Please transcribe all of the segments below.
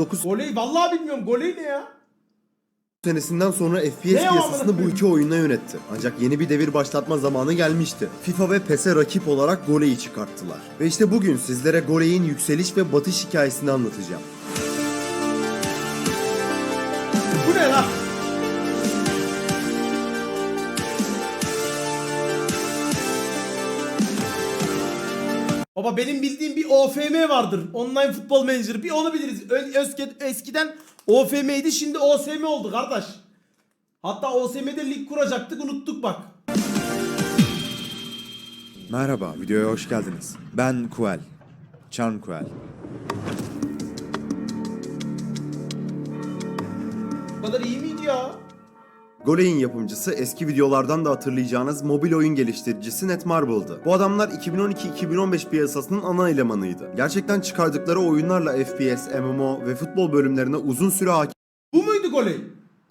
9 Goley vallahi bilmiyorum. Goley ne ya? senesinden sonra FPS Ne amına piyasasını bu iki oyunla yönetti. Ancak yeni bir devir başlatma zamanı gelmişti. FIFA ve PES'e rakip olarak Goley'i çıkarttılar. Ve işte bugün sizlere Goley'in yükseliş ve batış hikayesini anlatacağım. Bu ne lan? Baba benim bildiğim bir OFM vardır. Online Futbol Manager. Bir onu biliriz. Ö- Özke- eskiden OFM'ydi şimdi OSM oldu kardeş. Hatta OSM'de lig kuracaktık unuttuk bak. Merhaba, videoya hoş geldiniz. Ben Kuel. Chan Kuel. Bu kadar iyi miydi ya? Goley'in yapımcısı eski videolardan da hatırlayacağınız mobil oyun geliştiricisi Netmarble'dı. Bu adamlar 2012-2015 piyasasının ana elemanıydı. Gerçekten çıkardıkları oyunlarla FPS, MMO ve futbol bölümlerine uzun süre hakim Bu muydu Goley?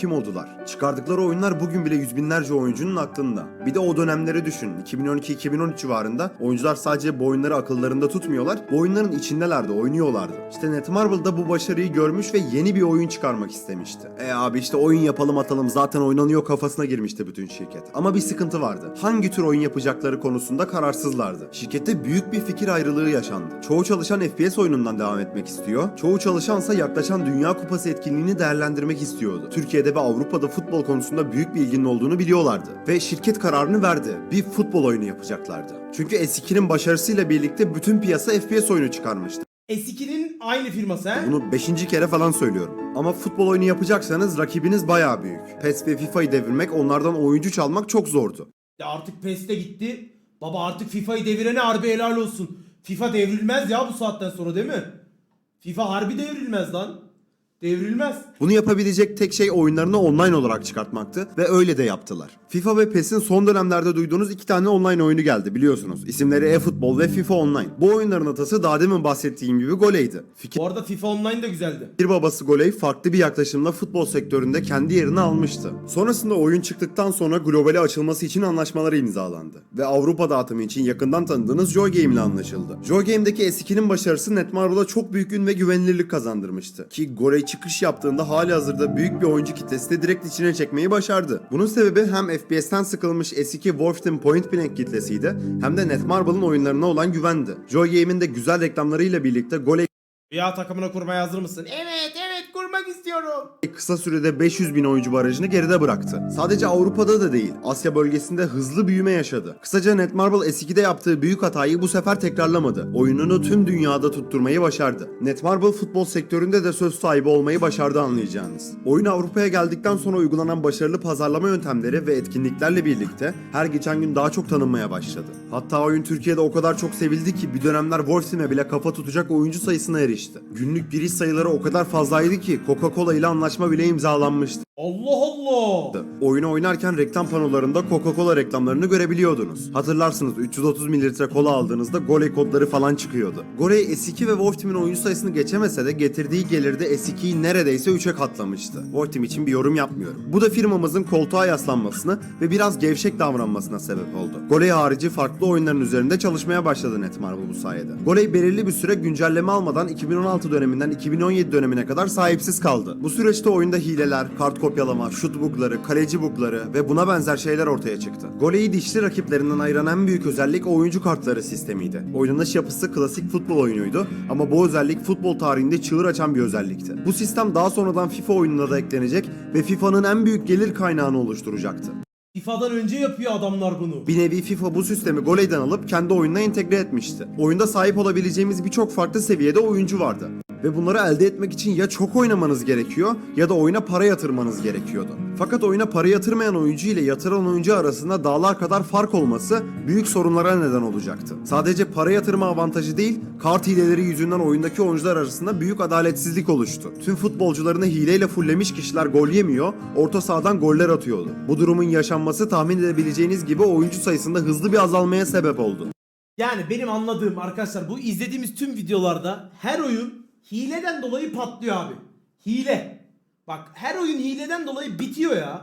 Kim oldular? Çıkardıkları oyunlar bugün bile yüz binlerce oyuncunun aklında. Bir de o dönemleri düşün. 2012-2013 civarında oyuncular sadece bu oyunları akıllarında tutmuyorlar. Bu oyunların içindelerdi, oynuyorlardı. İşte Netmarble da bu başarıyı görmüş ve yeni bir oyun çıkarmak istemişti. E abi işte oyun yapalım atalım zaten oynanıyor kafasına girmişti bütün şirket. Ama bir sıkıntı vardı. Hangi tür oyun yapacakları konusunda kararsızlardı. Şirkette büyük bir fikir ayrılığı yaşandı. Çoğu çalışan FPS oyunundan devam etmek istiyor. Çoğu çalışansa yaklaşan Dünya Kupası etkinliğini değerlendirmek istiyordu. Türkiye'de ve Avrupa'da futbol konusunda büyük bir ilginin olduğunu biliyorlardı. Ve şirket kararını verdi. Bir futbol oyunu yapacaklardı. Çünkü S2'nin başarısıyla birlikte bütün piyasa FPS oyunu çıkarmıştı. S2'nin aynı firması he? Bunu 5. kere falan söylüyorum. Ama futbol oyunu yapacaksanız rakibiniz bayağı büyük. PES ve FIFA'yı devirmek, onlardan oyuncu çalmak çok zordu. Ya artık PES'te gitti. Baba artık FIFA'yı devirene harbi helal olsun. FIFA devrilmez ya bu saatten sonra değil mi? FIFA harbi devrilmez lan. Devrilmez. Bunu yapabilecek tek şey oyunlarını online olarak çıkartmaktı ve öyle de yaptılar. FIFA ve PES'in son dönemlerde duyduğunuz iki tane online oyunu geldi biliyorsunuz. İsimleri eFootball ve FIFA Online. Bu oyunların atası daha demin bahsettiğim gibi Goley'di. Fikir Bu arada FIFA Online de güzeldi. babası Goley farklı bir yaklaşımla futbol sektöründe kendi yerini almıştı. Sonrasında oyun çıktıktan sonra globale açılması için anlaşmalar imzalandı. Ve Avrupa dağıtımı için yakından tanıdığınız Joy Game ile anlaşıldı. Joy Game'deki S2'nin başarısı Netmarble'a çok büyük ün ve güvenilirlik kazandırmıştı. Ki Goley çıkış yaptığında hali hazırda büyük bir oyuncu kitlesini direkt içine çekmeyi başardı. Bunun sebebi hem FPS'ten sıkılmış S2 Wolfenstein Point Blank kitlesiydi hem de Netmarble'ın oyunlarına olan güvendi. Joy Game'in de güzel reklamlarıyla birlikte Goley Rüya takımına kurmaya hazır mısın? Evet evet kurmak istiyorum. kısa sürede 500 bin oyuncu barajını geride bıraktı. Sadece Avrupa'da da değil, Asya bölgesinde hızlı büyüme yaşadı. Kısaca Netmarble S2'de yaptığı büyük hatayı bu sefer tekrarlamadı. Oyununu tüm dünyada tutturmayı başardı. Netmarble futbol sektöründe de söz sahibi olmayı başardı anlayacağınız. Oyun Avrupa'ya geldikten sonra uygulanan başarılı pazarlama yöntemleri ve etkinliklerle birlikte her geçen gün daha çok tanınmaya başladı. Hatta oyun Türkiye'de o kadar çok sevildi ki bir dönemler Wolfteam'e bile kafa tutacak oyuncu sayısına erişti. Günlük giriş sayıları o kadar fazlaydı ki Coca-Cola ile anlaşma bile imzalanmıştı. Allah Allah. Oyunu oynarken reklam panolarında Coca-Cola reklamlarını görebiliyordunuz. Hatırlarsınız 330 mililitre kola aldığınızda Goley kodları falan çıkıyordu. Goley S2 ve Wolf Team'in oyuncu sayısını geçemese de getirdiği gelirde S2'yi neredeyse 3'e katlamıştı. Wolf Team için bir yorum yapmıyorum. Bu da firmamızın koltuğa yaslanmasını ve biraz gevşek davranmasına sebep oldu. Goley harici farklı oyunların üzerinde çalışmaya başladı Netmarble bu sayede. Goley belirli bir süre güncelleme almadan 2016 döneminden 2017 dönemine kadar sahipsiz kaldı. Bu süreçte oyunda hileler, kart kopyalama, şut bugları, kaleci bugları ve buna benzer şeyler ortaya çıktı. Goley'i dişli rakiplerinden ayıran en büyük özellik oyuncu kartları sistemiydi. Oynanış yapısı klasik futbol oyunuydu ama bu özellik futbol tarihinde çığır açan bir özellikti. Bu sistem daha sonradan FIFA oyununa da eklenecek ve FIFA'nın en büyük gelir kaynağını oluşturacaktı. FIFA'dan önce yapıyor adamlar bunu. Bir nevi FIFA bu sistemi Goley'den alıp kendi oyununa entegre etmişti. Oyunda sahip olabileceğimiz birçok farklı seviyede oyuncu vardı. Ve bunları elde etmek için ya çok oynamanız gerekiyor ya da oyuna para yatırmanız gerekiyordu. Fakat oyuna para yatırmayan oyuncu ile yatıran oyuncu arasında dağlar kadar fark olması büyük sorunlara neden olacaktı. Sadece para yatırma avantajı değil, kart hileleri yüzünden oyundaki oyuncular arasında büyük adaletsizlik oluştu. Tüm futbolcularını hileyle fullemiş kişiler gol yemiyor, orta sahadan goller atıyordu. Bu durumun yaşanması tahmin edebileceğiniz gibi oyuncu sayısında hızlı bir azalmaya sebep oldu. Yani benim anladığım arkadaşlar bu izlediğimiz tüm videolarda her oyun hileden dolayı patlıyor abi. Hile. Bak her oyun hileden dolayı bitiyor ya.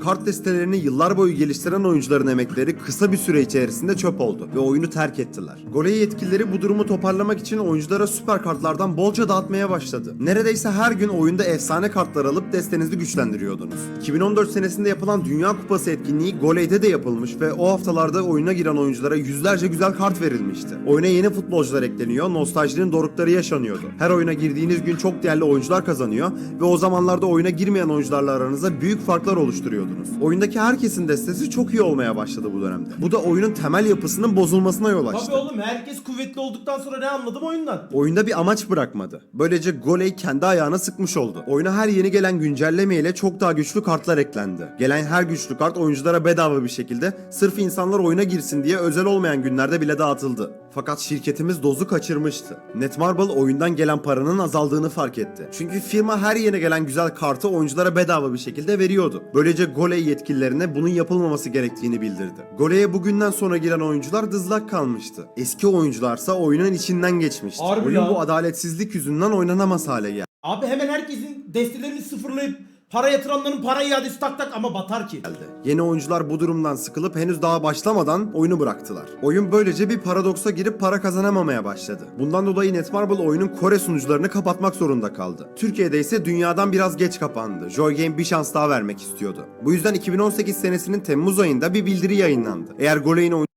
Kart destelerini yıllar boyu geliştiren oyuncuların emekleri kısa bir süre içerisinde çöp oldu ve oyunu terk ettiler. Goley yetkilileri bu durumu toparlamak için oyunculara süper kartlardan bolca dağıtmaya başladı. Neredeyse her gün oyunda efsane kartlar alıp destenizi güçlendiriyordunuz. 2014 senesinde yapılan Dünya Kupası etkinliği Goley'de de yapılmış ve o haftalarda oyuna giren oyunculara yüzlerce güzel kart verilmişti. Oyuna yeni futbolcular ekleniyor, nostaljinin dorukları yaşanıyordu. Her oyuna girdiğiniz gün çok değerli oyuncular kazanıyor ve o zamanlarda oyuna girmeyen oyuncularla aranızda büyük farklar oluşturuyordunuz. Oyundaki herkesin destesi çok iyi olmaya başladı bu dönemde. Bu da oyunun temel yapısının bozulmasına yol açtı. Tabii oğlum herkes kuvvetli olduktan sonra ne anladım oyundan? Oyunda bir amaç bırakmadı. Böylece Goley kendi ayağına sıkmış oldu. Oyuna her yeni gelen güncelleme ile çok daha güçlü kartlar eklendi. Gelen her güçlü kart oyunculara bedava bir şekilde sırf insanlar oyuna girsin diye özel olmayan günlerde bile dağıtıldı. Fakat şirketimiz dozu kaçırmıştı. Netmarble oyundan gelen paranın azaldığını fark etti. Çünkü firma her yeni gelen güzel kartı oyunculara bedava bir şekilde veriyordu. Böylece Goley yetkililerine bunun yapılmaması gerektiğini bildirdi. Goley'e bugünden sonra giren oyuncular dızlak kalmıştı. Eski oyuncularsa oyunun içinden geçmişti. Harbi Oyun ya. bu adaletsizlik yüzünden oynanamaz hale geldi. Abi hemen herkesin destelerini sıfırlayıp para yatıranların para iadesi tak tak ama batar ki. Yeni oyuncular bu durumdan sıkılıp henüz daha başlamadan oyunu bıraktılar. Oyun böylece bir paradoksa girip para kazanamamaya başladı. Bundan dolayı Netmarble oyunun Kore sunucularını kapatmak zorunda kaldı. Türkiye'de ise dünyadan biraz geç kapandı. Joy Game bir şans daha vermek istiyordu. Bu yüzden 2018 senesinin Temmuz ayında bir bildiri yayınlandı. Eğer Goley'in oyun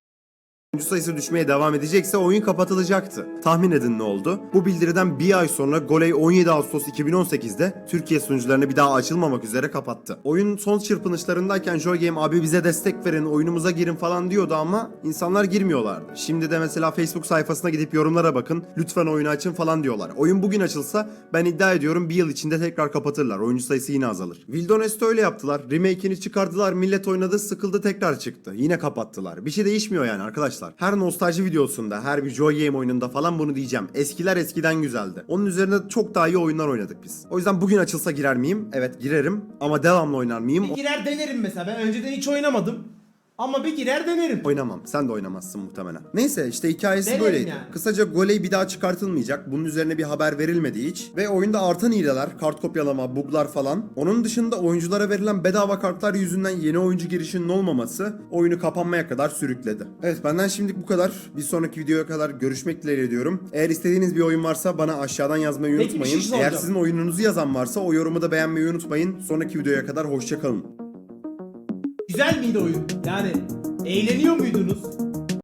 Oyuncu sayısı düşmeye devam edecekse oyun kapatılacaktı. Tahmin edin ne oldu? Bu bildiriden bir ay sonra Goley 17 Ağustos 2018'de Türkiye sunucularını bir daha açılmamak üzere kapattı. Oyun son çırpınışlarındayken Joy Game abi bize destek verin, oyunumuza girin falan diyordu ama insanlar girmiyorlardı. Şimdi de mesela Facebook sayfasına gidip yorumlara bakın, lütfen oyunu açın falan diyorlar. Oyun bugün açılsa ben iddia ediyorum bir yıl içinde tekrar kapatırlar. Oyuncu sayısı yine azalır. Wildonest'te öyle yaptılar. Remake'ini çıkardılar, millet oynadı, sıkıldı tekrar çıktı. Yine kapattılar. Bir şey değişmiyor yani arkadaşlar. Her nostalji videosunda, her bir Joy Game oyununda falan bunu diyeceğim. Eskiler eskiden güzeldi. Onun üzerine çok daha iyi oyunlar oynadık biz. O yüzden bugün açılsa girer miyim? Evet girerim. Ama devamlı oynar mıyım? Girer denerim mesela. Ben önceden hiç oynamadım. Ama bir girer denerim. Oynamam. Sen de oynamazsın muhtemelen. Neyse işte hikayesi Denerim böyleydi. yani. Kısaca Goley bir daha çıkartılmayacak. Bunun üzerine bir haber verilmedi hiç. Ve oyunda artan hileler, kart kopyalama, buglar falan. Onun dışında oyunculara verilen bedava kartlar yüzünden yeni oyuncu girişinin olmaması oyunu kapanmaya kadar sürükledi. Evet benden şimdilik bu kadar. Bir sonraki videoya kadar görüşmek dileğiyle diyorum. Eğer istediğiniz bir oyun varsa bana aşağıdan yazmayı Peki, bir unutmayın. şey Eğer soracağım. sizin oyununuzu yazan varsa o yorumu da beğenmeyi unutmayın. Sonraki videoya kadar hoşçakalın. Güzel miydi oyun? Yani eğleniyor muydunuz?